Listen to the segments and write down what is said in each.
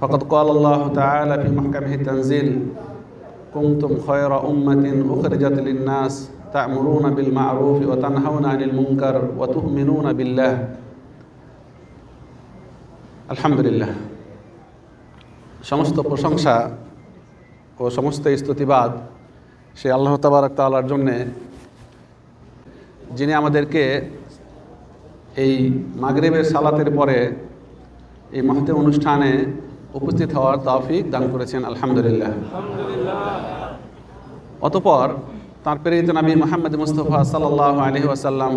فقد قال الله تعالى في محكمه التنزيل كنتم خير أمة أخرجت للناس تأمرون بالمعروف وتنهون عن المنكر وتؤمنون بالله আলহামদুলিল্লাহ সমস্ত প্রশংসা ও সমস্ত স্তুতিবাদ সে আল্লাহ তাবারক তাআলার জন্যে যিনি আমাদেরকে এই মাগরিবের সালাতের পরে এই মহতে অনুষ্ঠানে উপস্থিত হওয়ার তৌফিক দান করেছেন, আলহামদুলিল্লাহ। অতপর তাঁর প্রেরিত নবী মোহাম্মদ মুস্তফা সাল্লাহ আলহি আসাল্লাম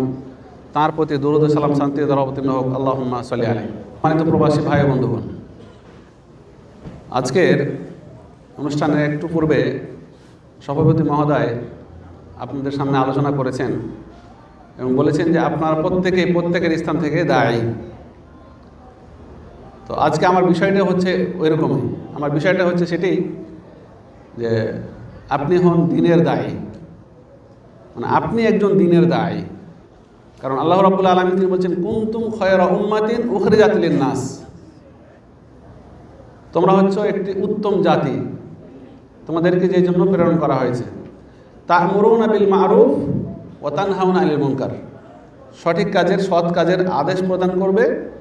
তাঁর প্রতি দরুদ সালাম শান্তি দরবতীর্ণ হোক আল্লাহ সাল্লি আলী মানিত প্রবাসী ভাই বন্ধুগণ, আজকের অনুষ্ঠানের একটু পূর্বে সভাপতি মহোদয় আপনাদের সামনে আলোচনা করেছেন এবং বলেছেন যে আপনারা প্রত্যেকেই প্রত্যেকের স্থান থেকে দায়ী। তো আজকে আমার বিষয়টা হচ্ছে ওই রকমই আমার বিষয়টা হচ্ছে সেটি যে আপনি হন দিনের দায়ী। মানে আপনি একজন দিনের দায়ী। কারণ আল্লাহ রাবুল আলমী তিনি বলছেন, কুন্তুম খয়ের উম্মাতিন উখরে জাতিলেন নাস তোমরা হচ্ছে একটি উত্তম জাতি। তোমাদেরকে যে জন্য প্রেরণ করা হয়েছে। তা মরুন আবিল মারুফ ও তানহাউন আলিল মুনকার। সঠিক কাজের, সৎ কাজের আদেশ প্রদান করবে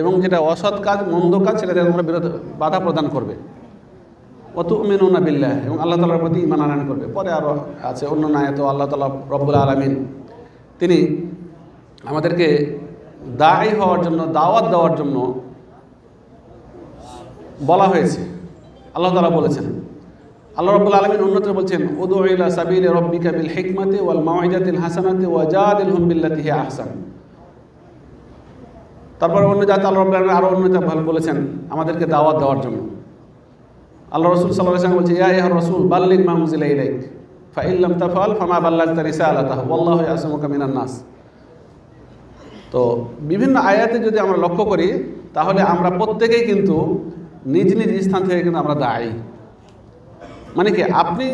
এবং যেটা অসৎ কাজ, মন্দ কাজ, সেটাতে তোমরা বিরোধ বাধা প্রদান করবে। অত মেনুনা বিল্লাহ, এবং আল্লাহ তালার প্রতি ইমান আনয়ন করবে। পরে আরও আছে অন্য নায়ত আল্লাহ তালা রব্বুল আলমিন, তিনি আমাদেরকে দায়ী হওয়ার জন্য, দাওয়াত দেওয়ার জন্য বলা হয়েছে। আল্লাহ তালা বলেছেন, আল্লাহ রব্বুল আলমিন অন্যত্র বলছেন উদু ইলা সাবিল রব্বিকা বিল হিকমতে ওয়াল মাওয়াইজাতিল হাসানাতে ওয়াজাদিল হুম বিল্লাতিহি আহসান। তারপর অন্য জাতি আল্লাহ আলমিন আরও অন্য ভালো বলেছেন, আমাদেরকে দাওয়াত দেওয়ার জন্য। আল্লাহ রসুল সাল্লাহ সাল্লাম বলছে ইয়া ইহা রসুল বাল্লিক মাহমুজিল ইলাইক ফাইল্লাম তাফাল ফামা বাল্লাক তার ইসা আল্লাহ তাহ আল্লাহ আসমুকা মিনান নাস। তো বিভিন্ন আয়াতে যদি আমরা লক্ষ্য করি, তাহলে আমরা প্রত্যেকেই কিন্তু নিজ নিজ স্থান থেকে কিন্তু আমরা দায়ী। মানে কি, আপনি,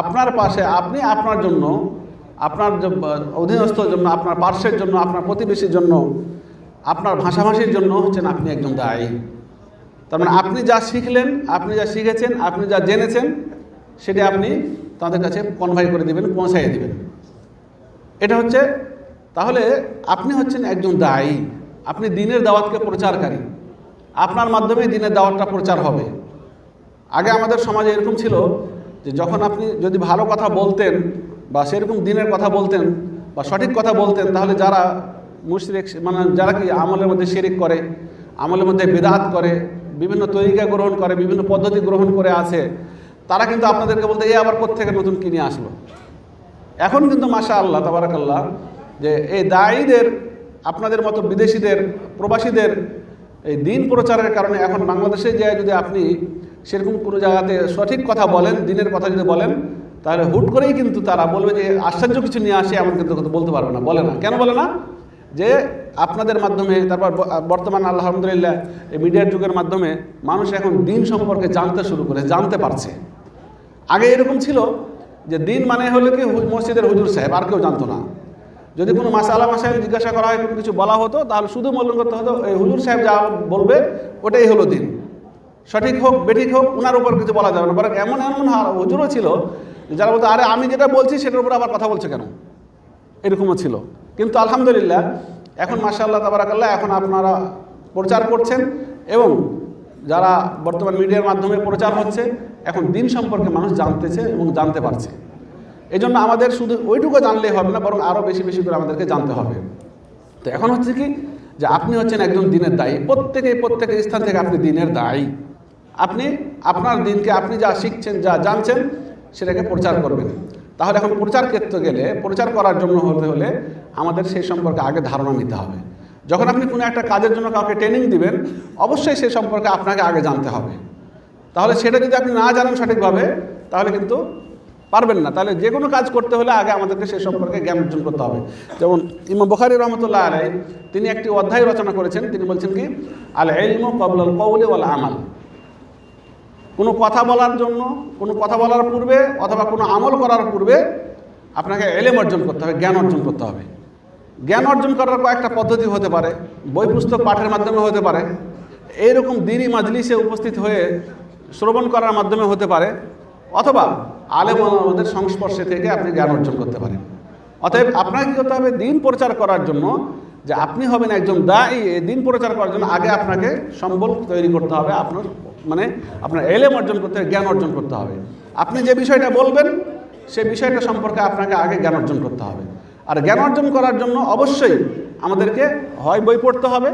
আপনার পাশে, আপনি আপনার জন্য, আপনার অধীনস্থর জন্য, আপনার পার্শ্বের জন্য, আপনার প্রতিবেশীর জন্য আপনার ভাষাভাষীর জন্য হচ্ছেন আপনি একজন দায়ী। তার মানে আপনি যা শিখলেন, আপনি যা শিখেছেন, আপনি যা জেনেছেন, সেটি আপনি তাদের কাছে কনভাই করে দেবেন, পৌঁছাইয়ে দেবেন। এটা হচ্ছে, তাহলে আপনি হচ্ছেন একজন দায়ী। আপনি দিনের দাওয়াতকে প্রচারকারী। আপনার মাধ্যমে দিনের দাওয়াতটা প্রচার হবে। আগে আমাদের সমাজে এরকম ছিল যে যখন আপনি যদি ভালো কথা বলতেন বা সেরকম দিনের কথা বলতেন বা সঠিক কথা বলতেন, তাহলে যারা মুশরিক মানে যারা কি আমলের মধ্যে শিরিক করে, আমলের মধ্যে বেদাত করে, বিভিন্ন তরিকা গ্রহণ করে, বিভিন্ন পদ্ধতি গ্রহণ করে আছে, তারা কিন্তু আপনাদেরকে বলতে এই আবার কোথেকে নতুন কিনে আসলো? এখন কিন্তু মাসা আল্লাহ তাবারাকাল্লাহ, যে এই দায়ীদের আপনাদের মতো বিদেশিদের, প্রবাসীদের এই দিন প্রচারের কারণে এখন বাংলাদেশে যায় যদি আপনি সেরকম কোনো জায়গাতে সঠিক কথা বলেন, দিনের কথা যদি বলেন, তাহলে হুট করেই কিন্তু তারা বলবে যে, আশ্চর্য কিছু নিয়ে আসে, এমন কিন্তু বলতে পারবে না। বলে না। কেন বলে না? যে আপনাদের মাধ্যমে, তারপর বর্তমান আলহামদুলিল্লাহ, এই মিডিয়ার যুগের মাধ্যমে মানুষ এখন দিন সম্পর্কে জানতে শুরু করে, জানতে পারছে। আগে এরকম ছিল যে দিন মানে হলো কি মসজিদের হুজুর সাহেব, আর কেউ জানতো না। যদি কোনো মাসালা মাসাইল জিজ্ঞাসা করা হয়, কিছু বলা হতো, তাহলে শুধু মূল্য করতে হতো, এই হুজুর সাহেব যা বলবে, ওটাই হলো দিন। সঠিক হোক, বেঠিক হোক ওনার উপর কিছু বলা যাবে না। বরং এমন এমন হুজুরও ছিল যারা বলতো, আরে আমি যেটা বলছি, সেটার উপর আবার কথা বলছে কেন? এরকমও ছিল। কিন্তু আলহামদুলিল্লাহ, এখন মাসাল্লাহ তাবারাকাল্লাহ, এখন আপনারা প্রচার করছেন এবং যারা বর্তমান মিডিয়ার মাধ্যমে প্রচার হচ্ছে, এখন দিন সম্পর্কে মানুষ জানতেছে এবং জানতে পারছে। এই জন্য আমাদের শুধু ওইটুকু জানলেই হবে না, বরং আরও বেশি বেশি করে আমাদেরকে জানতে হবে। তো এখন হচ্ছে কি, যে আপনি হচ্ছেন একজন দিনের দায়ী প্রত্যেকে প্রত্যেকের স্থান থেকে আপনি দিনের দায়ী। আপনি, আপনার দিনকে আপনি যা শিখছেন, যা জানছেন, সেটাকে প্রচার করবেন। তাহলে এখন প্রচার করতে গেলে, প্রচার করার জন্য হতে হলে আমাদের সেই সম্পর্কে আগে ধারণা নিতে হবে। যখন আপনি কোনো একটা কাজের জন্য কাউকে ট্রেনিং দিবেন, অবশ্যই সেই সম্পর্কে আপনাকে আগে জানতে হবে। তাহলে সেটা যদি আপনি না জানেন সঠিকভাবে, তাহলে কিন্তু পারবেন না। তাহলে যে কোনো কাজ করতে হলে আগে আমাদেরকে সে সম্পর্কে জ্ঞান অর্জন করতে হবে। যেমন ইমাম বখারি রহমতুল্লাহ আলাই তিনি একটি অধ্যায় রচনা করেছেন। তিনি বলছেন কি আল এলম কবল কৌলি ওয়াল আমাল কোনো কথা বলার জন্য, কোনো কথা বলার পূর্বে অথবা কোনো আমল করার পূর্বে আপনাকে এলেম অর্জন করতে হবে, জ্ঞান অর্জন করতে হবে। জ্ঞান অর্জন করার কয়েকটা পদ্ধতি হতে পারে, বই পুস্তক পাঠের মাধ্যমে হতে পারে, এইরকম দিনই মাজলিসে উপস্থিত হয়ে শ্রবণ করার মাধ্যমে হতে পারে, অথবা আলেম আমাদের সংস্পর্শে থেকে আপনি জ্ঞান অর্জন করতে পারেন। অতএব আপনাকে কী করতে হবে? দিন প্রচার করার জন্য যে আপনি হবেন একজন দায়ী দিন প্রচার করার জন্য আগে আপনাকে সম্বল তৈরি করতে হবে, আপনার মানে আপনার এলেম অর্জন করতে জ্ঞান অর্জন করতে হবে। আপনি যে বিষয়টা বলবেন সেই বিষয়টা সম্পর্কে আপনাকে আগে জ্ঞান অর্জন করতে হবে। আর জ্ঞান অর্জন করার জন্য অবশ্যই আমাদেরকে হয় বই পড়তে হবে,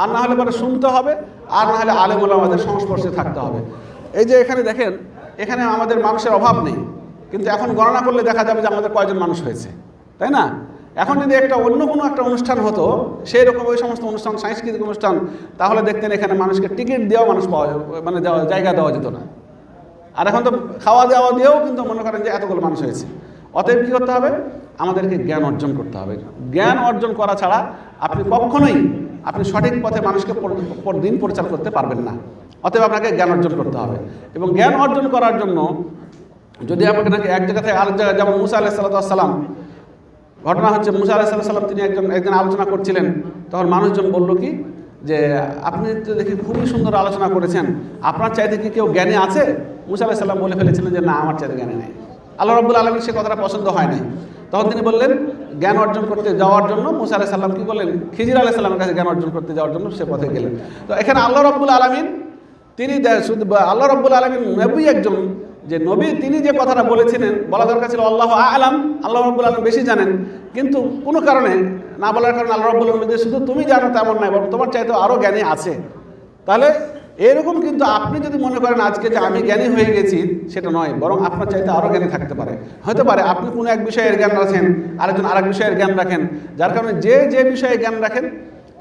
আর না হলে পরে শুনতে হবে, আর না হলে আলেমুল আমাদের সংস্পর্শে থাকতে হবে। এই যে এখানে দেখেন, এখানে আমাদের মানুষের অভাব নেই, কিন্তু এখন গণনা করলে দেখা যাবে যে আমাদের কয়জন মানুষ হয়েছে, তাই না? এখন যদি একটা অন্য কোনো একটা অনুষ্ঠান হতো, সেই রকম ওই সমস্ত অনুষ্ঠান, সাংস্কৃতিক অনুষ্ঠান, তাহলে দেখতেন এখানে মানুষকে টিকিট দেওয়া মানুষ পাওয়া মানে দেওয়া, জায়গা দেওয়া যেত না। আর এখন তো খাওয়া দাওয়া দিয়েও কিন্তু মনে করেন যে এতগুলো মানুষ হয়েছে। অতএব কী করতে হবে? আমাদেরকে জ্ঞান অর্জন করতে হবে। জ্ঞান অর্জন করা ছাড়া আপনি কখনোই, আপনি সঠিক পথে মানুষকে দিন প্রচার করতে পারবেন না। অতএব আপনাকে জ্ঞান অর্জন করতে হবে। এবং জ্ঞান অর্জন করার জন্য যদি আপনাকে নাকি এক জায়গা থেকে আরেক জায়গায়, যেমন মুসা আলাহ সাল্লাম ঘটনা হচ্ছে মুসা আলাহ সাল্লাম তিনি একজন, একদিন আলোচনা করছিলেন। তখন মানুষজন বলল কি, যে আপনি তো দেখি খুবই সুন্দর আলোচনা করেছেন। আপনার চাইতে কি কেউ জ্ঞানী আছে? মুসা আলাহ সাল্লাম বলে ফেলেছিলেন যে, না, আমার চাইতে জ্ঞানী নেই। আল্লাহ রব্বুল আলমীর সে কথাটা পছন্দ হয় নাই। তখন তিনি বললেন, জ্ঞান অর্জন করতে যাওয়ার জন্য? মুসা আলাহ সাল্লাম কী করলেন খিজির আলাহ সাল্লামের কাছে জ্ঞান অর্জন করতে যাওয়ার জন্য সে পথে গেলেন। তো এখানে আল্লাহ রব্বুল আলমিন, তিনি শুধু আল্লাহ রব্বুল আলমিন নবী একজন যে নবী তিনি যে কথাটা বলেছিলেন, বলা দরকার ছিল আল্লাহ আলাম, আল্লাহ রব্বুল আলম বেশি জানেন। কিন্তু কোনো কারণে, না বলার কারণে আল্লাহ রব্বুল আলম শুধু তুমি জানো তেমন নয়, বরং তোমার চাইতে আরও জ্ঞানী আছে। তাহলে এরকম কিন্তু আপনি যদি মনে করেন আজকে যে আমি জ্ঞানী হয়ে গেছি, সেটা নয়, বরং আপনার চাইতে আরও জ্ঞানী থাকতে পারে। হতে পারে আপনি কোনো এক বিষয়ের জ্ঞান রাখেন, আরেকজন আরেক বিষয়ের জ্ঞান রাখেন, যার কারণে যে যে বিষয়ে জ্ঞান রাখেন,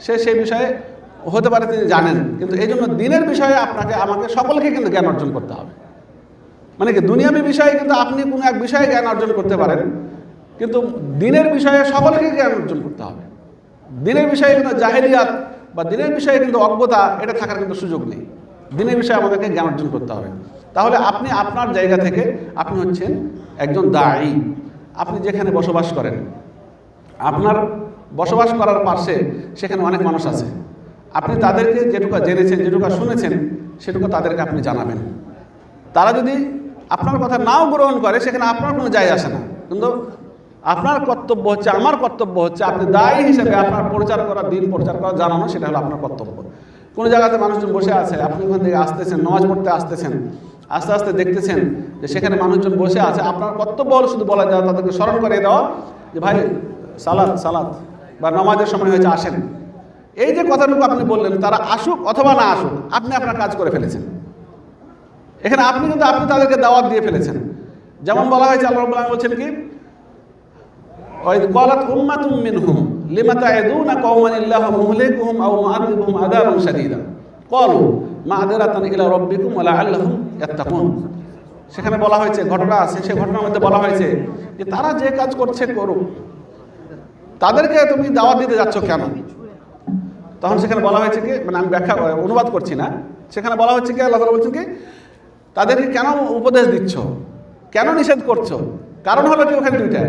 সে সেই বিষয়ে হতে পারে তিনি জানেন। কিন্তু এই জন্য দিনের বিষয়ে আপনাকে, আমাকে সকলকে কিন্তু জ্ঞান অর্জন করতে হবে। মানে কি, দুনিয়াবী বিষয়ে কিন্তু আপনি কোনো এক বিষয়ে জ্ঞান অর্জন করতে পারেন, কিন্তু দিনের বিষয়ে সকলকে জ্ঞান অর্জন করতে হবে। দিনের বিষয়ে কিন্তু জাহেলিয়াত বা দিনের বিষয়ে কিন্তু অজ্ঞতা, এটা থাকার কিন্তু সুযোগ নেই। দিনের বিষয়ে আমাদেরকে জ্ঞান অর্জন করতে হবে। তাহলে আপনি আপনার জায়গা থেকে, আপনি হচ্ছেন একজন দায়ী আপনি যেখানে বসবাস করেন, আপনার বসবাস করার পাশে সেখানে অনেক মানুষ আছে। আপনি তাদেরকে যেটুকু জেনেছেন, যেটুকু শুনেছেন, সেটুকু তাদেরকে আপনি জানাবেন। তারা যদি আপনার কথা নাও গ্রহণ করে, সেখানে আপনার কোনো যায় আসে না। কিন্তু আপনার কর্তব্য হচ্ছে, আমার কর্তব্য হচ্ছে, আপনি দায়ী হিসেবে আপনার প্রচার করা, দিন প্রচার করা, জানানো, সেটা হলো আপনার কর্তব্য। কোনো জায়গাতে মানুষজন বসে আছে, আপনি ওখান থেকে আসতেছেন, নামাজ পড়তে আসতেছেন, আস্তে আস্তে দেখতেছেন যে সেখানে মানুষজন বসে আছে, আপনার কর্তব্য হলো শুধু বলা যাওয়া তাদেরকে স্মরণ করে দেওয়া যে, ভাই সালাদ সালাদ বা নামাজের সময় হয়েছে, আসেন। এই যে কথাটুকু আপনি বললেন, তারা আসুক অথবা না আসুক, আপনি আপনার কাজ করে ফেলেছেন। এখানে আপনি কিন্তু আপনি তাদেরকে দাওয়াত দিয়ে ফেলেছেন। যেমন বলা হয়েছে, আল্লাহ রব্বুল বলছেন কি? উম্মাতুম মিনহুম, লিমা তা'ইদুনা কওমান ইল্লাহু মুহলিকুহুম আও মু'আযিবুহুম আযাবান শাদীদা। ক্বালু মা'যিরাতান ইলা রাব্বিকুম ওয়া লা'আল্লাহুম ইয়াত্তাকুন। সেখানে বলা হয়েছে, ঘটনা আছে সেই ঘটনার মধ্যে বলা হয়েছে যে তারা যে কাজ করছে করুক। তাদেরকে তুমি দাওয়াত দিতে যাচ্ছ কেন? তখন সেখানে বলা হয়েছে কি মানে আমি ব্যাখ্যা, অনুবাদ করছি না। সেখানে বলা হচ্ছে কি, আল্লাহ বলছেন কি তাদেরকে কেন উপদেশ দিচ্ছ? কেন নিষেধ করছ? কারণ হলো কি ওখানে দুইটা।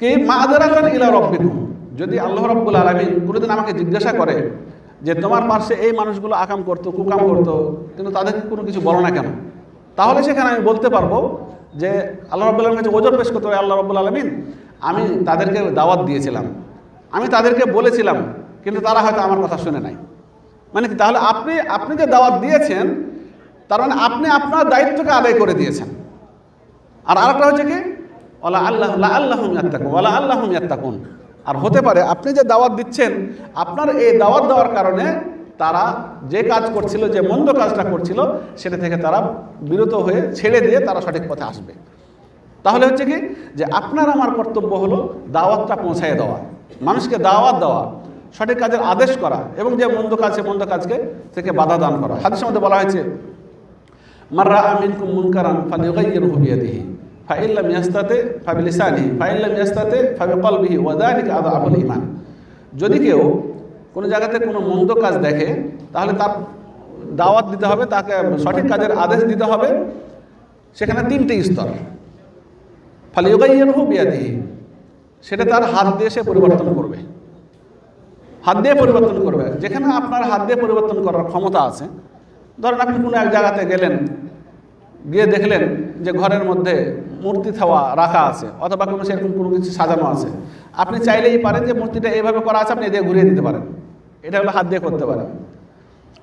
কি? মাদারাকান ইলা রব্বিকুম। যদি আল্লাহ রব্বুল আলামিন কোনোদিন আমাকে জিজ্ঞাসা করে যে তোমার পাশে এই মানুষগুলো আকাম করতো, কুকাম করতো, কিন্তু তাদেরকে কোনো কিছু বলো না কেন? তাহলে সেখানে আমি বলতে পারব যে আল্লাহ রব্বুল আলমের কাছে ওজন পেশ করতে হবে আল্লাহ রব্বুল আলমিন, আমি তাদেরকে দাওয়াত দিয়েছিলাম। আমি তাদেরকে বলেছিলাম, কিন্তু তারা হয়তো আমার কথা শুনে নাই। মানে কি? তাহলে আপনি আপনি যে দাওয়াত দিয়েছেন তার মানে আপনি আপনার দায়িত্বকে আদায় করে দিয়েছেন। আর আরেকটা হচ্ছে কি? ওলা আল্লাহ আল্লাহম ইয়াত্তাকুন ওলা আল্লাহম ইয়াত্তাকুন। আর হতে পারে আপনি যে দাওয়াত দিচ্ছেন, আপনার এই দাওয়াত দেওয়ার কারণে তারা যে কাজ করছিল, যে মন্দ কাজটা করছিল, সেটা থেকে তারা বিরত হয়ে ছেড়ে দিয়ে তারা সঠিক পথে আসবে। তাহলে হচ্ছে কি? যে আপনার আমার কর্তব্য হলো দাওয়াতটা পৌঁছায় দেওয়া, মানুষকে দাওয়াত দেওয়া, সঠিক কাজের আদেশ করা এবং যে মন্দ কাজ, সে মন্দ কাজকে থেকে বাধা দান করা। হাদিসের মধ্যে বলা হয়েছে মাররা আমিনকুম মুনকারান ফালিগাইয়িরহু বিয়াদিহি ফাইন লাম ইয়াস্তাতে ফাবিলিসানিহি ফাইন লাম ইয়াস্তাতে ফাবিকলবিহি ওয়া যালিকা আযআবুল ঈমান যদি কেউ কোনো জায়গাতে কোনো মন্দ কাজ দেখে, তাহলে তার দাওয়াত দিতে হবে, তাকে সঠিক কাজের আদেশ দিতে হবে। সেখানে তিনটি স্তর। ফালিগাইয়িরহু বিয়াদিহি. সেটা তার হাত দিয়ে সে পরিবর্তন করবে। হাত দিয়ে পরিবর্তন করবে। যেখানে আপনার হাত দিয়ে পরিবর্তন করার ক্ষমতা আছে ধরেন আপনি কোনো এক জায়গাতে গেলেন, গিয়ে দেখলেন যে ঘরের মধ্যে মূর্তি থাওয়া রাখা আছে অথবা কোনো সেরকম কোনো কিছু সাজানো আছে। আপনি চাইলেই পারেন যে মূর্তিটা এইভাবে করা আছে, আপনি এদিকে ঘুরিয়ে দিতে পারেন। এটা হলো হাত দিয়ে করতে পারেন।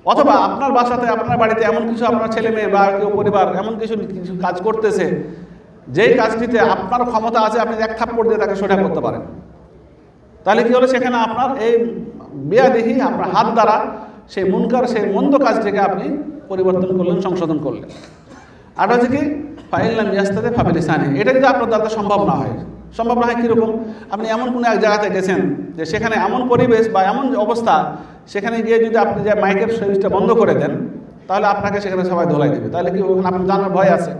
অথবা আপনার বাসাতে, আপনার বাড়িতে এমন কিছু আপনার ছেলে মেয়ে বা কেউ পরিবার এমন কিছু কিছু কাজ করতেছে, যেই কাজটিতে আপনার ক্ষমতা আছে, আপনি এক থাপ্পড় দিয়ে তাকে সোজা করতে পারেন। তাহলে কি হলো? সেখানে আপনার এই বিয়া দেখি আপনার হাত দ্বারা সেই মুনকার, সেই মন্দ কাজটিকে আপনি পরিবর্তন করলেন, সংশোধন করলেন। আর হচ্ছে কি? ফাইলাম ইয়াস্তাতে ফাবিলিসানে এটা যদি আপনার দ্বারা সম্ভব না হয়। সম্ভব না হয় কীরকম আপনি এমন কোনো এক জায়গাতে গেছেন যে সেখানে এমন পরিবেশ বা এমন অবস্থা, সেখানে গিয়ে যদি আপনি যে মাইকের সুইচটা বন্ধ করে দেন, তাহলে আপনাকে সেখানে সবাই ধোলাই দেবে। তাহলে কি ওখানে আপনার জানার ভয় আছে?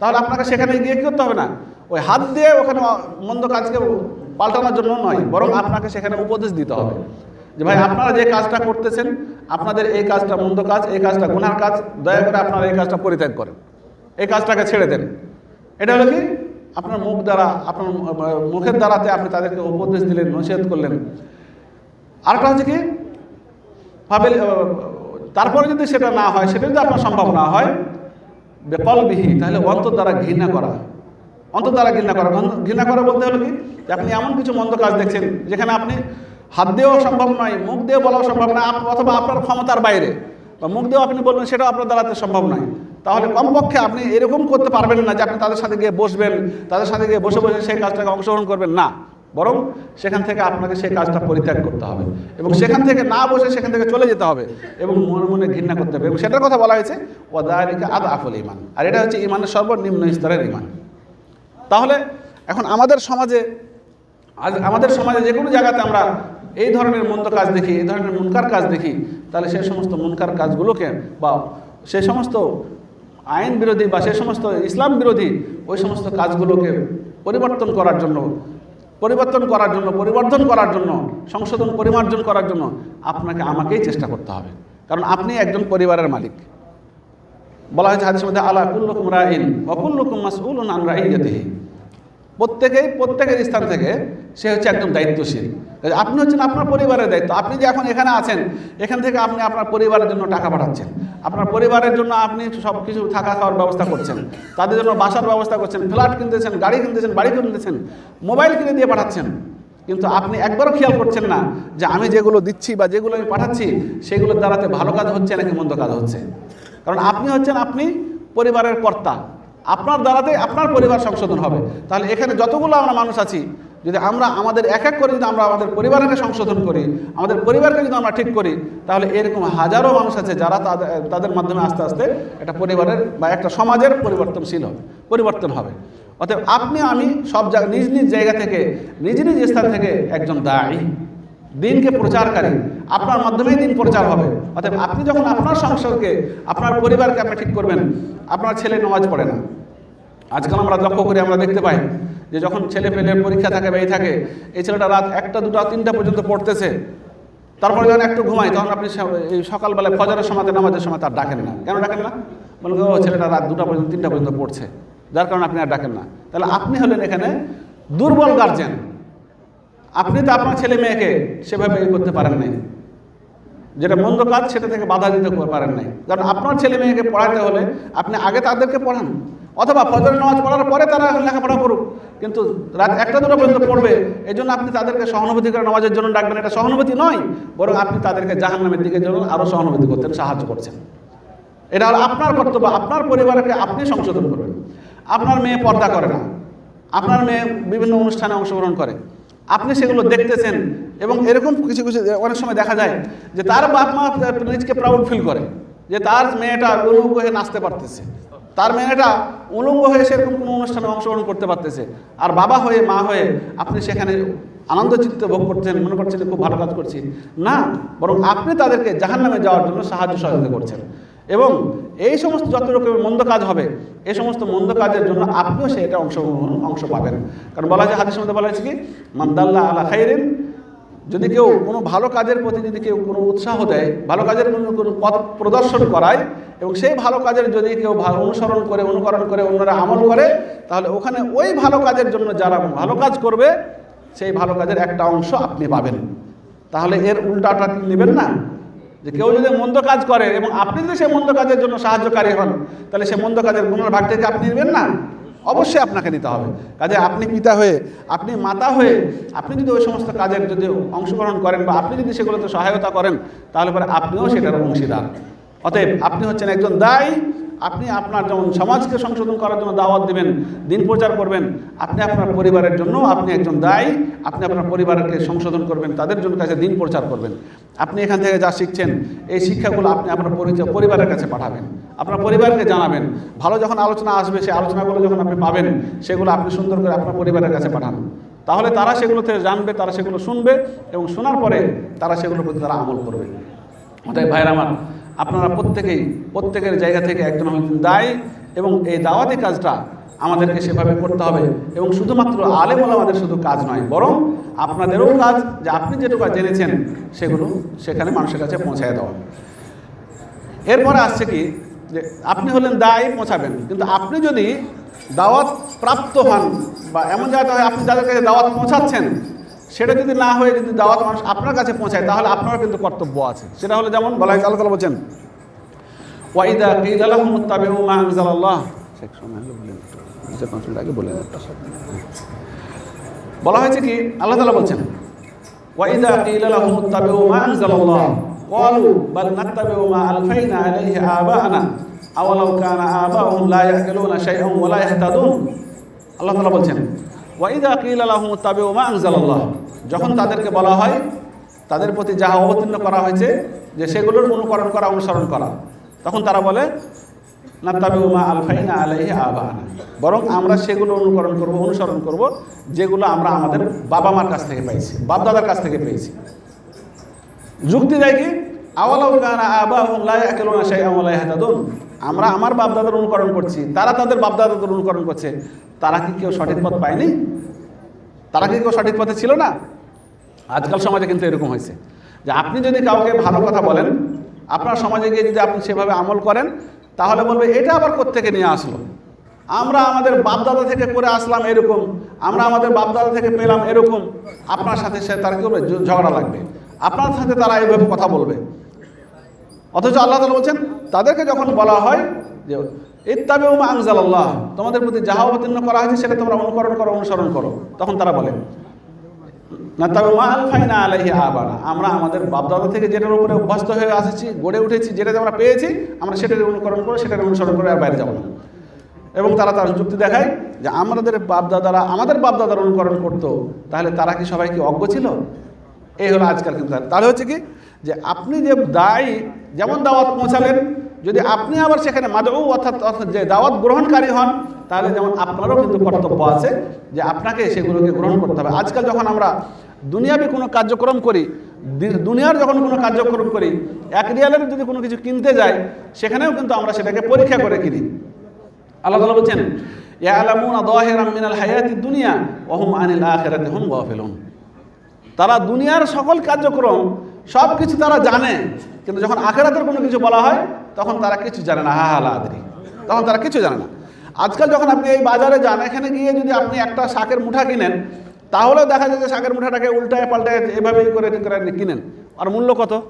তাহলে আপনাকে সেখানে গিয়ে কী করতে হবে না? ওই হাত দিয়ে ওখানে মন্দ কাজকে পাল্টানোর জন্য নয়, বরং আপনাকে সেখানে উপদেশ দিতে হবে। যে ভাই, আপনারা যে কাজটা করতেছেন, আপনাদের এই কাজটা মন্দ কাজ, এই কাজটা গুনার কাজ, দয়া করে আপনারা এই কাজটা পরিত্যাগ করেন। এই কাজটাকে ছেড়ে দেন। এটা হলো কি? আপনার মুখ দ্বারা, আপনার মুখের দ্বারাতে আপনি তাদেরকে উপদেশ দিলেন, নসিহত করলেন। আরেকটা হচ্ছে কি? ভাবে তারপরে যদি সেটা না হয়, সেটা যদি আপনার সম্ভব না হয়, বেকলবিহি, তাহলে অন্তর দ্বারা ঘৃণা করা। অন্তর দ্বারা ঘৃণা করা। ঘৃণা করা বলতে হলো কি? আপনি এমন কিছু মন্দ কাজ দেখছেন, যেখানে আপনি হাত দিয়েও সম্ভব নয়, মুখ দিয়ে বলাও সম্ভব নয় অথবা আপনার ক্ষমতার বাইরে। বা মুখ দিয়েও আপনি বলবেন, সেটাও আপনার দ্বারাতে সম্ভব নয়। তাহলে কমপক্ষে আপনি এরকম করতে পারবেন না যে আপনি তাদের সাথে গিয়ে বসবেন, তাদের সাথে গিয়ে বসে বসে সেই কাজটাকে অংশগ্রহণ করবেন। না, বরং সেখান থেকে আপনাকে সেই কাজটা পরিত্যাগ করতে হবে এবং সেখান থেকে না বসে সেখান থেকে চলে যেতে হবে এবং মনে মনে ঘৃণা করতে হবে। এবং সেটার কথা বলা হয়েছে ওদারিকা আদ আফল ইমান আর এটা হচ্ছে ইমানের সর্বনিম্ন স্তরের ইমান তাহলে এখন আমাদের সমাজে, আজ আমাদের সমাজে যে কোনো জায়গাতে আমরা এই ধরনের মন্দ কাজ দেখি, এই ধরনের মুনকার কাজ দেখি, তাহলে সেই সমস্ত মুনকার কাজগুলোকে বা সেই সমস্ত আইন বিরোধী বা সেই সমস্ত ইসলাম বিরোধী ওই সমস্ত কাজগুলোকে পরিবর্তন করার জন্য, পরিবর্তন করার জন্য, পরিবর্ধন করার জন্য, সংশোধন, পরিমার্জন করার জন্য আপনাকে আমাকেই চেষ্টা করতে হবে। কারণ আপনি একজন পরিবারের মালিক। বলা হয়েছে হাদিসের মধ্যে, আলা কুল্লুকুম রাইন অকুল্লুকুম মাসউলুন আন রাইয়াতিহি। প্রত্যেকেই, প্রত্যেকের স্থান থেকে সে হচ্ছে একদম দায়িত্বশীল। আপনি হচ্ছেন আপনার পরিবারের দায়িত্ব। আপনি যে এখন এখানে আছেন, এখান থেকে আপনি আপনার পরিবারের জন্য টাকা পাঠাচ্ছেন। আপনার পরিবারের জন্য আপনি সব কিছু থাকা খাওয়ার ব্যবস্থা করছেন। তাদের জন্য বাসার ব্যবস্থা করছেন, ফ্ল্যাট কিনতেছেন, গাড়ি কিনতেছেন, বাড়ি কিনতেছেন, মোবাইল কিনে দিয়ে পাঠাচ্ছেন। কিন্তু আপনি একবারও খেয়াল করছেন না যে আমি যেগুলো দিচ্ছি বা যেগুলো আমি পাঠাচ্ছি, সেগুলোর দ্বারাতে ভালো কাজ হচ্ছে নাকি মন্দ কাজ হচ্ছে? কারণ আপনি হচ্ছেন আপনি পরিবারের কর্তা। আপনার দ্বারাতে আপনার পরিবার সংশোধন হবে। তাহলে এখানে যতগুলো আমরা মানুষ আছি, যদি আমরা আমাদের এক এক করে যদি আমরা আমাদের পরিবারকে সংশোধন করি, আমাদের পরিবারকে যদি আমরা ঠিক করি, তাহলে এরকম হাজারো মানুষ আছে যারা তাদের মাধ্যমে আস্তে আস্তে একটা পরিবারের বা একটা সমাজের পরিবর্তনশীল হবে, পরিবর্তন হবে। অতএব আপনি, আমি সব জায়গা, নিজ নিজ জায়গা থেকে, নিজ নিজ স্থান থেকে একজন দায়ী। দিনকে প্রচারকারী আপনার মাধ্যমেই দিন প্রচার হবে। অর্থাৎ আপনি যখন আপনার সংসারকে, আপনার পরিবারকে আপনি ঠিক করবেন, আপনার ছেলে নামাজ পড়ে না। আজকাল আমরা লক্ষ্য করি, আমরা দেখতে পাই যে যখন ছেলে পেলের পরীক্ষা থাকে, বা থাকে, এই ছেলেটা রাত একটা, দুটা, তিনটা পর্যন্ত পড়তেছে। তারপরে যখন একটু ঘুমায়, তখন আপনি সকালবেলায় ফজরের সময়, নামাজের সময় তার ডাকেন না। কেন ডাকেন না? বলেন ও, ছেলেটা রাত দুটা পর্যন্ত, তিনটা পর্যন্ত পড়ছে। যার কারণে আপনি আর ডাকেন না। তাহলে আপনি হলেন এখানে দুর্বল গার্জেন আপনি তো আপনার ছেলে মেয়েকে সেভাবে করতে পারেন নাই। যেটা মন্দ কাজ, সেটা থেকে বাধা দিতে পারেন নাই। কারণ আপনার ছেলে মেয়েকে পড়াতে হলে আপনি আগে তাদেরকে পড়ান। অথবা ফজরের নামাজ পড়ার পরে তারা লেখাপড়া করুক। কিন্তু রাত একটা, দুটো পর্যন্ত পড়বে এই জন্য আপনি তাদেরকে সহানুভূতি করে নামাজের জন্য ডাকবেন। এটা সহানুভূতি নয়, বরং আপনি তাদেরকে জাহান্নামের দিকে জন্য আরও সহানুভূতি করতেন সাহায্য করছেন। এটা হলো আপনার কর্তব্য, আপনার পরিবারকে আপনি সংশোধন করবেন। আপনার মেয়ে পর্দা করে না। আপনার মেয়ে বিভিন্ন অনুষ্ঠানে অংশগ্রহণ করে। আপনি সেগুলো দেখতেছেন এবং এরকম কিছু কিছু অনেক সময় দেখা যায় যে তার বাপ মা নিজকে প্রাউড ফিল করে যে তার মেয়েটা উলঙ্গ হয়ে নাচতে পারতেছে। তার মেয়েটা উলঙ্গ হয়ে সেরকম কোনো অনুষ্ঠানে অংশগ্রহণ করতে পারতেছে। আর বাবা হয়ে মা হয়ে আপনি সেখানে আনন্দ চিত্তে ভোগ করছেন মনে করছেন খুব ভালো কাজ করছি। না বরং আপনি তাদেরকে জাহান্নামে যাওয়ার জন্য সাহায্য সহযোগিতা করছেন। এবং এই সমস্ত যত রকমের মন্দ কাজ হবে এই সমস্ত মন্দ কাজের জন্য আপনিও সেটা অংশগ্রহণ অংশ অংশ পাবেন। কারণ বলা যায়, হাদিসের মধ্যে বলা হয়েছে কি মান্দাল্লাহ আলা খাইরেন যদি কেউ কোনো ভালো কাজের প্রতি যদি কেউ কোনো উৎসাহ দেয়, ভালো কাজের কোনো কোনো পথ প্রদর্শন করায়, এবং সেই ভালো কাজের যদি কেউ অনুসরণ করে, অনুকরণ করে, অন্যরা আমল করে, তাহলে ওখানে ওই ভালো কাজের জন্য যারা ভালো কাজ করবে, সেই ভালো কাজের একটা অংশ আপনি পাবেন। তাহলে এর উল্টাটা নেবেন না? যে কেউ যদি মন্দ কাজ করে এবং আপনি যদি সেই মন্দ কাজের জন্য সাহায্যকারী হন, তাহলে সে মন্দ কাজের গুণের ভাগ থেকে আপনি নেবেন না। অবশ্যই আপনাকে নিতে হবে। কাজে আপনি পিতা হয়ে, আপনি মাতা হয়ে, আপনি যদি ওই সমস্ত কাজের যদি অংশগ্রহণ করেন বা আপনি যদি সেগুলোতে সহায়তা করেন, তাহলে পরে আপনিও সেটার অংশীদার। অতএব আপনি হচ্ছেন একজন দায়ী আপনি আপনার যেমন সমাজকে সংশোধন করার জন্য দাওয়াত দেবেন, দিন প্রচার করবেন, আপনি আপনার পরিবারের জন্য আপনি একজন দায়ী, আপনি আপনার পরিবারকে সংশোধন করবেন, তাদের জন্য কাছে দিন প্রচার করবেন। আপনি এখান থেকে যা শিখছেন, এই শিক্ষাগুলো আপনি আপনার পরিচয়, পরিবারের কাছে পাঠাবেন, আপনার পরিবারকে জানাবেন। ভালো যখন আলোচনা আসবে, সেই আলোচনাগুলো যখন আপনি পাবেন, সেগুলো আপনি সুন্দর করে আপনার পরিবারের কাছে পাঠান। তাহলে তারা সেগুলো থেকে জানবে, তারা সেগুলো শুনবে এবং শোনার পরে তারা সেগুলোর প্রতি তারা আমল করবে। অতএব ভাইয়ের আমার আপনারা প্রত্যেকেই, প্রত্যেকের জায়গা থেকে একজন হচ্ছেন দায়ী এবং এই দাওয়াতি কাজটা আমাদেরকে সেভাবে করতে হবে এবং শুধুমাত্র আলেম আমাদের শুধু কাজ নয়, বরং আপনাদেরও কাজ যে আপনি যেটুকু জেনেছেন সেগুলো সেখানে মানুষের কাছে পৌঁছায় দেওয়া। এরপরে আসছে কি যে আপনি হলেন দায়ী, পৌঁছাবেন। কিন্তু আপনি যদি দাওয়াত প্রাপ্ত হন বা এমন জায়গাতে হয় আপনি যাদের কাছে দাওয়াত পৌঁছাচ্ছেন সেটা যদি না হয়ে যদি দাওয়াত মানুষ আপনার কাছে পৌঁছায়, তাহলে আপনারও কিন্তু কর্তব্য আছে। সেটা হলো যেমন বলা হয়, আল্লাহ বলছেন ওয়াইদা কিদা লাহুম মুত্তাবিউ মা পাঁচ মিনিট আগে বলেন। বলা হয়েছে কি, আল্লাহ তাআলা বলছেন ওয়াইদা কিলা লাহুম মুত্তাবিউ মা আনজালাল্লাহ। ক্বালু বাল নাত্তাবিউ মা আলফাইনা আলাইহি আবা'ানা আওয়ালাউ কানা আবাউহুম লা ইয়াকিলুনা শাইআন ওয়া লা ইয়াহতাদুন? আল্লাহ তাআলা বলছেন ওয়াইদা কিলা লাহুম মুত্তাবিউ মা আনজালাল্লাহ। যখন তাদেরকে বলা হয়, তাদের প্রতি যাহা অবতীর্ণ করা হয়েছে, যে সেগুলোর অনুকরণ করা, অনুসরণ করা, তখন তারা বলে না নাত্তাবিউ মা আলফাইনা আলাইহি আবা'ানা বরং আমরা সেগুলো অনুকরণ করব, অনুসরণ করব, যেগুলো আমরা আমাদের বাবা মার কাছ থেকে পেয়েছি বাপ দাদার কাছ থেকে পেয়েছি। যুক্তি দেয় কি? আওয়ালাউ কানা আবাহুম লা ইয়াকিলুনা শাইআন ওয়া লা ইয়াহতাদুন। আমরা আমার বাপদাদার অনুকরণ করছি, তারা তাদের বাপদাদাদের অনুকরণ করছে, তারা কি কেউ সঠিক পথ পায়নি? তারা কি কেউ সঠিক পথে ছিল না? আজকাল সমাজে কিন্তু এরকম হয়েছে যে আপনি যদি কাউকে ভালো কথা বলেন, আপনার সমাজে গিয়ে যদি আপনি সেভাবে আমল করেন, তাহলে বলবে, এটা আবার কোত্থেকে নিয়ে আসলো? আমরা আমাদের বাপদাদা থেকে করে আসলাম এরকম, আমরা আমাদের বাপদাদা থেকে পেলাম এরকম, আপনার সাথে সে তার কি ঝগড়া লাগবে। আপনার সাথে তারা এইভাবে কথা বলবে। অথচ আল্লাহ তালা বলছেন, তাদেরকে যখন বলা হয় যে ইত্তাবে আংজাল আল্লাহ তোমাদের প্রতি যাহা অবতীর্ণ করা হয়েছে, সেটা তোমরা অনুকরণ করো, অনুসরণ করো। তখন তারা বলে না তবে মা আলফাইনা আলাইহি আবানা আমরা আমাদের বাপদাদা থেকে যেটার উপরে অভ্যস্ত হয়ে আসছি, গড়ে উঠেছি, যেটাতে আমরা পেয়েছি, আমরা সেটার অনুকরণ করে সেটার অনুসরণ করে আর বাইরে যাব না। এবং তারা তার যুক্তি দেখায় যে, আমাদের বাপদাদারা, আমাদের বাপদাদার অনুকরণ করতো, তাহলে তারা কি সবাই কি অজ্ঞ ছিল? এই হলো আজকাল কিন্তু তাহলে হচ্ছে কি? যে আপনি যে দায়ী, যেমন দাওয়াত পৌঁছালেন, যদি আপনি আবার সেখানে মাদউ, অর্থাৎ অর্থাৎ যে দাওয়াত গ্রহণকারী হন, তাহলে যেমন আপনারও কিন্তু কর্তব্য আছে যে আপনাকে সেগুলোকে গ্রহণ করতে হবে। আজকাল যখন আমরা দুনিয়াবি কোনো কার্যক্রম করি দুনিয়ার যখন কোনো কার্যক্রম করি, এক রিয়ালের যদি কোনো কিছু কিনতে যাই, সেখানেও কিন্তু আমরা সেটাকে পরীক্ষা করে কিনি। আল্লাহ তাআলা বলছেন মিনাল হায়াতিদ দুনিয়া, ওয়া হুম আনিল আখিরাতি হুম গাফিলুন। তারা দুনিয়ার সকল কার্যক্রম সব কিছু তারা জানে। কিন্তু যখন আখেরাতের কোনো কিছু বলা হয়, তখন তারা কিছু জানে না। হা হালা আদরি। তখন তারা কিছু জানে না। আজকাল যখন আপনি এই বাজারে যান, এখানে গিয়ে যদি আপনি একটা শাকের মুঠা কিনেন, তাহলেও দেখা যায় যে শাকের মুঠাটাকে উল্টায় পাল্টায় এভাবেই করে করে কিনেন। আর মূল্য কত?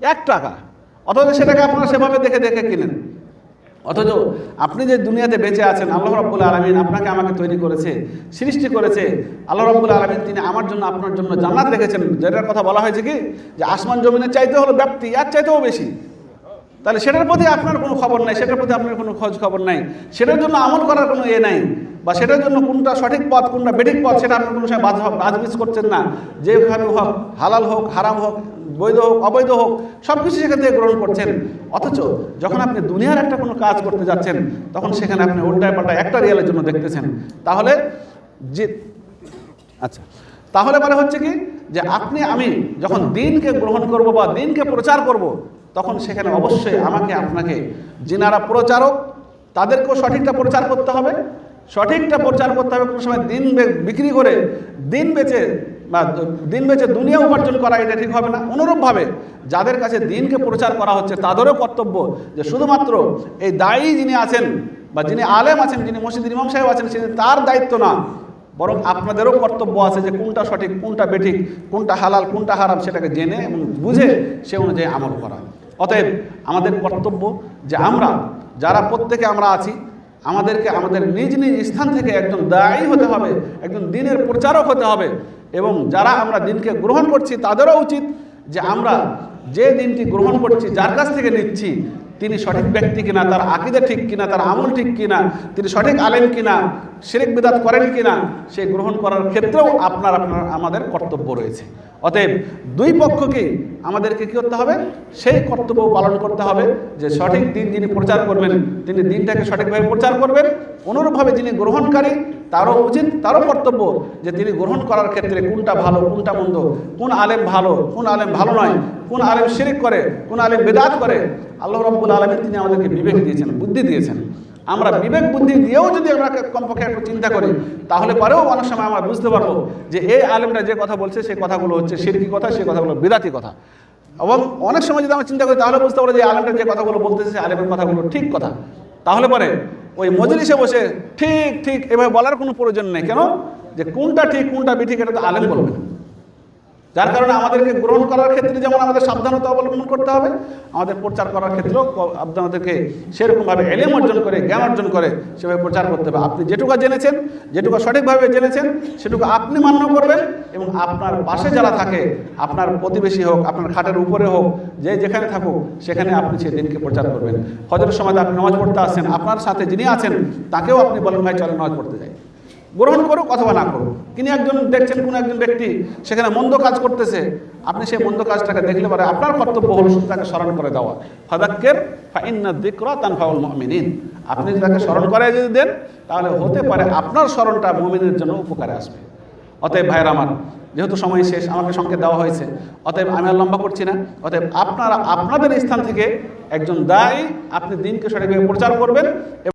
এক টাকা। অথচ সেটাকে আপনারা সেভাবে দেখে দেখে কিনেন। অথচ আপনি যে দুনিয়াতে বেঁচে আছেন, আল্লাহ রাব্বুল আলমিন আপনাকে আমাকে তৈরি করেছে, সৃষ্টি করেছে। আল্লাহ রাব্বুল আলমিন তিনি আমার জন্য, আপনার জন্য জান্নাত রেখেছেন। যেটার কথা বলা হয়েছে কি? যে আসমান জমিনের চাইতে হলো ব্যাপ্তি, আর চাইতেও বেশি। তাহলে সেটার প্রতি আপনার কোনো খবর নাই, সেটার প্রতি আপনার কোনো খোঁজ খবর নাই। সেটার জন্য আমল করার কোনো এ নাই, বা সেটার জন্য কোনটা সঠিক পথ, কোনটা বেঠিক পথ, সেটা আপনি কোনো সময় বাজ বাজবিজ করছেন না। যেভাবে হোক, হালাল হোক, হারাম হোক বৈধ হোক, অবৈধ হোক সব কিছু সেখান থেকে গ্রহণ করছেন। অথচ যখন আপনি দুনিয়ার একটা কোনো কাজ করতে যাচ্ছেন, তখন সেখানে আপনি উল্টায় পাল্টায় একটা রিয়ালের জন্য দেখতেছেন। তাহলে যে আচ্ছা তাহলে মানে হচ্ছে কি যে আপনি, আমি যখন দিনকে গ্রহণ করব বা দিনকে প্রচার করব, তখন সেখানে অবশ্যই আমাকে, আপনাকে যিনারা প্রচারক, তাদেরকেও সঠিকটা প্রচার করতে হবে। সঠিকটা প্রচার করতে হবে। কোনো সময় দিন বিক্রি করে দিন বেচে বা দিন বেচে দুনিয়া উপার্জন করা এটা ঠিক হবে না। অনুরূপভাবে যাদের কাছে দিনকে প্রচার করা হচ্ছে, তাদেরও কর্তব্য যে শুধুমাত্র এই দায়ী যিনি আছেন বা যিনি আলেম আছেন, যিনি মসজিদের ইমাম সাহেব আছেন, তিনি তার দায়িত্ব না, বরং আপনাদেরও কর্তব্য আছে যে কোনটা সঠিক, কোনটা বেঠিক, কোনটা হালাল, কোনটা হারাম সেটাকে জেনে এবং বুঝে সে অনুযায়ী আমল করা। অতএব আমাদের কর্তব্য যে আমরা, যারা প্রত্যেকে আমরা আছি আমাদেরকে আমাদের নিজ নিজ স্থান থেকে একজন দায়ী হতে হবে, একজন দিনের প্রচারক হতে হবে এবং যারা আমরা দিনকে গ্রহণ করছি তাদেরও উচিত যে আমরা যে দিনটি গ্রহণ করছি, যার কাছ থেকে নিচ্ছি তিনি সঠিক ব্যক্তি কিনা, তার আকিদা ঠিক কিনা, তার আমল ঠিক কিনা, তিনি সঠিক আলেন কিনা, শিরিক বিদাত করেন কিনা, সে গ্রহণ করার ক্ষেত্রেও আপনার আপনার, আমাদের কর্তব্য রয়েছে। অতএব দুই পক্ষকে আমাদেরকে কী করতে হবে? সেই কর্তব্য পালন করতে হবে যে সঠিক দিন যিনি প্রচার করবেন, তিনি দিনটাকে সঠিকভাবে প্রচার করবেন, অনুরূপভাবে যিনি গ্রহণকারী তারও উচিত, তারও কর্তব্য যে তিনি গ্রহণ করার ক্ষেত্রে কোনটা ভালো, কোনটা মন্দ, কোন আলেম ভালো, কোন আলেম ভালো নয়, কোন আলেম শিরিক করে, কোন আলেম বেদাত করে। আল্লাহ রব্বুল আলমী তিনি আমাদেরকে বিবেক দিয়েছেন, বুদ্ধি দিয়েছেন। আমরা বিবেক বুদ্ধি দিয়েও যদি আমরা কমপক্ষে একটু চিন্তা করি, তাহলে পরেও অনেক সময় আমরা বুঝতে পারব যে এই আলেমরা যে কথা বলছে, সেই কথাগুলো হচ্ছে শিরকি কথা, সেই কথাগুলো বিদাতি কথা। এবং অনেক সময় যদি আমরা চিন্তা করি, তাহলে বুঝতে পারব যে আলেমটা যে কথাগুলো বলতেছে আলেমের কথাগুলো ঠিক কথা। তাহলে পরে ওই মজলিসে বসে ঠিক ঠিক, এভাবে বলার কোনো প্রয়োজন নেই। কেন? যে কোনটা ঠিক, কোনটা বিঠিক, এটা তো আলেম বলবে না। যার কারণে আমাদেরকে গ্রহণ করার ক্ষেত্রে যেমন আমাদের সাবধানতা অবলম্বন করতে হবে, আমাদের প্রচার করার ক্ষেত্রেও আপনাদেরকে সেরকমভাবে এলেম অর্জন করে, জ্ঞান অর্জন করে সেভাবে প্রচার করতে হবে। আপনি যেটুকু জেনেছেন, যেটুকু সঠিকভাবে জেনেছেন, সেটুকু আপনি মান্য করবেন এবং আপনার পাশে যারা থাকে, আপনার প্রতিবেশী হোক, আপনার খাটের উপরে হোক, যে যেখানে থাকুক, সেখানে আপনি সেই দিনকে প্রচার করবেন। হজরের সময় আপনি নামাজ পড়তে আসছেন আপনার সাথে যিনি আছেন, তাকেও আপনি বলেন, ভাই চলে নামাজ পড়তে যাই। গ্রহণ করুক অথবা না করুক। তিনি একজন দেখছেন কোন একজন ব্যক্তি সেখানে মন্দ কাজ করতেছে, আপনি সেই মন্দ কাজটাকে দেখলে পরে আপনার কর্তব্য হল শুধু তাকে স্মরণ করে দেওয়া। ফাদাক্কের ফাইন্না দিকরা তানফাউল মুমিনিন। আপনি যদি তাকে স্মরণ করে যদি দেন, তাহলে হতে পারে আপনার স্মরণটা মুমিনের জন্য উপকারে আসবে। অতএব ভাইয়ের আমার, যেহেতু সময় শেষ, আমাকে সংকেত দেওয়া হয়েছে, অতএব আমি আর লম্বা করছি না। অতএব আপনারা আপনাদের স্থান থেকে একজন দায়ী, আপনি দিনকে সঠিকভাবে প্রচার করবেন